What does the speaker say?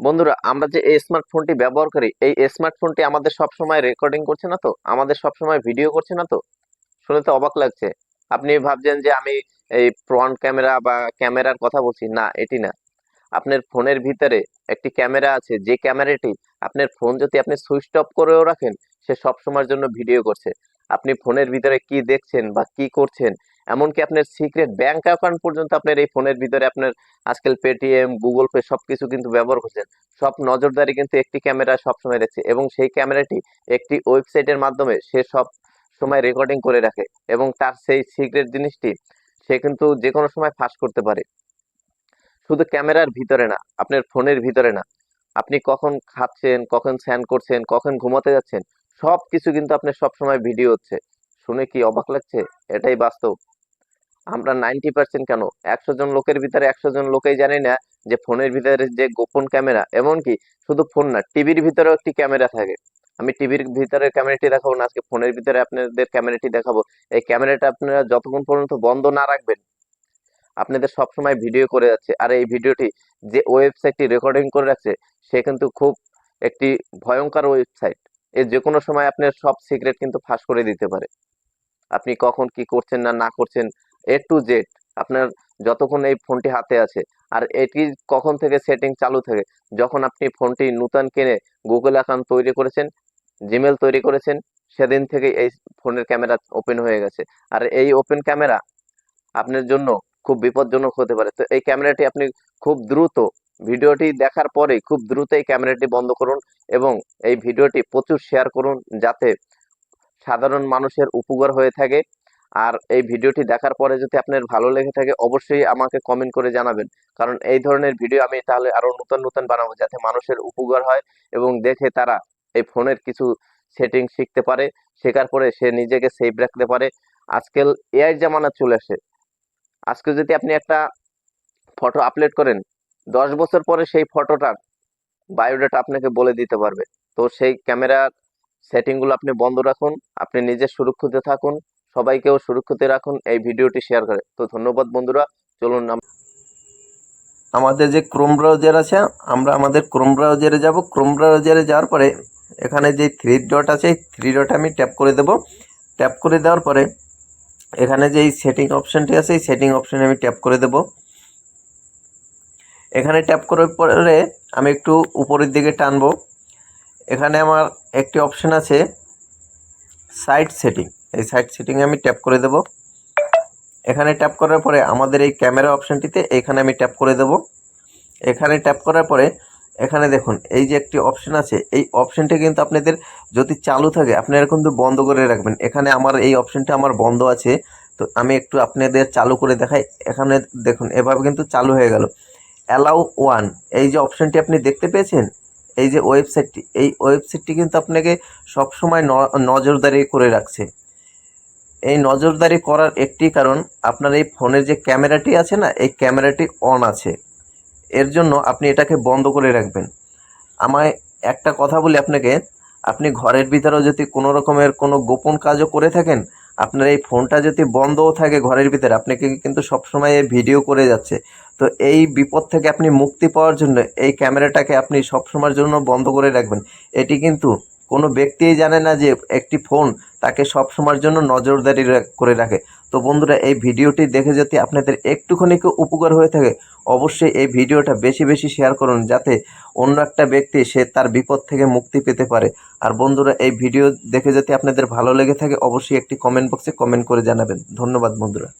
বন্ধুরা, আমরা যে এই স্মার্টফোনটি ব্যবহার করি, এই স্মার্টফোনটি আমাদের সব সময় রেকর্ডিং করছে না তো? আমাদের সব সময় ভিডিও করছে না তো? শুনে তো অবাক লাগছে। আপনি ভাবছেন যে আমি এই ফ্রন্ট ক্যামেরা বা ক্যামেরার কথা বলছি। না, এটি না। আপনার ফোনের ভিতরে একটি ক্যামেরা আছে। যে ক্যামেরাটি আপনার ফোন যদি আপনি সুইচ অফ করেও রাখেন, সে সব সময়ের জন্য ভিডিও করছে। আপনি ফোনের ভিতরে কি দেখছেন বা কি করছেন এমনকি আপনার সিক্রেট ব্যাংক অ্যাকাউন্ট পর্যন্ত আপনার এই ফোনের ভিতরে আপনার আজকাল পেটিএম গুগল পে সবকিছু কিন্তু ব্যবহার করছেন। সব নজরদারি কিন্তু একটি ক্যামেরা সবসময় দেখছে এবং সেই ক্যামেরাটি একটি ওয়েবসাইটের মাধ্যমে সে সব সময় রেকর্ডিং করে রাখে এবং তার সেই সিক্রেট জিনিসটি সে কিন্তু যে কোনো সময় ফাঁস করতে পারে। শুধু ক্যামেরার ভিতরে না, আপনার ফোনের ভিতরে না। আপনি কখন খাচ্ছেন, কখন স্যান করছেন, কখন ঘুমাতে যাচ্ছেন সব কিছু কিন্তু আপনার সবসময় ভিডিও হচ্ছে। শুনে কি অবাক লাগছে? এটাই বাস্তব। আমরা নাইনটি পার্সেন্ট কেন? একশো জন লোকের ভিতরে একশো জন লোকেই জানি না যে ফোনের ভিতরে যে গোপন ক্যামেরা, এমনকি শুধু ফোন না, টিভির ভিতরেও একটি ক্যামেরা থাকে। আমি টিভির ভিতরে ক্যামেরাটি দেখাবো না, আজকে ফোনের ভিতরে আপনাদের ক্যামেরাটি দেখাবো। এই ক্যামেরাটা আপনারা যতক্ষণ পর্যন্ত বন্ধ না রাখবেন, আপনাদের সব সময় ভিডিও করে যাচ্ছে। আর এই ভিডিওটি যে ওয়েবসাইটটি রেকর্ডিং করে রাখছে, সে কিন্তু খুব একটি ভয়ঙ্কর ওয়েবসাইট এ যে কোনো সময় আপনার সব সিক্রেট কিন্তু ফাঁস করে দিতে পারে। আপনি কখন কি করছেন না না করছেন এ টু জেড আপনার যতক্ষণ এই ফোনটি হাতে আছে। আর এটি কখন থেকে সেটিং চালু থাকে? যখন আপনি ফোনটি নূতন কিনে গুগল অ্যাকাউন্ট তৈরি করেছেন জিমেল তৈরি করেছেন, সেদিন থেকে এই ফোনের ক্যামেরা ওপেন হয়ে গেছে। আর এই ওপেন ক্যামেরা আপনার জন্য খুব বিপজ্জনক হতে পারে। তো এই ক্যামেরাটি আপনি খুব দ্রুত, ভিডিওটি দেখার পরে খুব দ্রুত এই ক্যামেরাটি বন্ধ করুন এবং এই ভিডিওটি প্রচুর শেয়ার করুন যাতে সাধারণ মানুষের উপকার হয়ে থাকে। আর এই ভিডিওটি দেখার পরে যদি আপনার ভালো লেগে থাকে, অবশ্যই আমাকে কমেন্ট করে জানাবেন। কারণ এই ধরনের ভিডিও আমি তাহলে আরও নতুন নতুন বানাবো যাতে মানুষের উপকার হয় এবং দেখে তারা এই ফোনের কিছু সেটিং শিখতে পারে, শেখার পরে সে নিজেকে সেভ রাখতে পারে। আজকাল এআই জামানা চলে আসে। আজকে যদি আপনি একটা ফটো আপলোড করেন, দশ বছর পরে সেই ফটোটার বায়োডাটা আপনাকে বলে দিতে পারবে। তো সেই ক্যামেরার সেটিংগুলো আপনি বন্ধ রাখুন, আপনি নিজে সুরক্ষিত থাকুন। সবাইকেও সুরক্ষিত রাখুন, এই ভিডিওটি শেয়ার করে। তো ধন্যবাদ বন্ধুরা, চলুন আম- আমাদের যে ক্রোম ব্রাউজার আছে, আমরা আমাদের ক্রোম ব্রাউজারে যাব। ক্রোম ব্রাউজারে যাওয়ার পরে, এখানে যে থ্রি ডট আছে থ্রি ডট আমি ট্যাপ করে দেব। ট্যাপ করে দেওয়ার পরে, এখানে যে এই সেটিং অপশানটি আছে, এই সেটিং অপশানে আমি ট্যাপ করে দেব। এখানে ট্যাপ করার পরে, আমি একটু উপরের দিকে টানবো। এখানে আমার একটি অপশান আছে সাইট সেটিং এই সাইড সেটিংয়ে আমি ট্যাপ করে দেব। এখানে ট্যাপ করার পরে আমাদের এই ক্যামেরা অপশানটিতে এখানে আমি ট্যাপ করে দেব। এখানে ট্যাপ করার পরে এখানে দেখুন, এই যে একটি অপশান আছে, এই অপশনটা কিন্তু আপনাদের যদি চালু থাকে, আপনারা কিন্তু বন্ধ করে রাখবেন। এখানে আমার এই অপশনটা আমার বন্ধ আছে, তো আমি একটু আপনাদের চালু করে দেখাই। এখানে দেখুন, এভাবে কিন্তু চালু হয়ে গেল। অ্যালাউ ওয়ান এই যে অপশানটি আপনি দেখতে পেয়েছেন? এই যে ওয়েবসাইটটি এই ওয়েবসাইটটি কিন্তু আপনাকে সবসময় নজরদারি করে রাখছে। এই নজরদারি করার একটি কারণ আপনার এই ফোনের যে ক্যামেরাটি আছে না, এই ক্যামেরাটি অন আছে। এর জন্য আপনি এটাকে বন্ধ করে রাখবেন। আমায় একটা কথা বলি আপনাকে, আপনি ঘরের ভিতরেও যদি কোনো রকমের কোনো গোপন কাজও করে থাকেন, আপনার এই ফোনটা যদি বন্ধও থাকে ঘরের ভিতরে, আপনাকে কিন্তু সবসময় এ ভিডিও করে যাচ্ছে। তো এই বিপদ থেকে আপনি মুক্তি পাওয়ার জন্য এই ক্যামেরাটাকে আপনি সবসময়ের জন্য বন্ধ করে রাখবেন। এটি কিন্তু কোনো ব্যক্তিই জানে না যে একটি ফোন তাকে সবসময়ের জন্য নজরদারি করে রাখে। তো বন্ধুরা, এই ভিডিওটি দেখে যদি আপনাদের একটুখানি উপকার হয়ে থাকে, অবশ্যই এই ভিডিওটা বেশি বেশি শেয়ার করুন যাতে অন্য একটা ব্যক্তি সে তার বিপদ থেকে মুক্তি পেতে পারে। আর বন্ধুরা, এই ভিডিও দেখে যদি আপনাদের ভালো লেগে থাকে, অবশ্যই একটি কমেন্ট বক্সে কমেন্ট করে জানাবেন। ধন্যবাদ বন্ধুরা।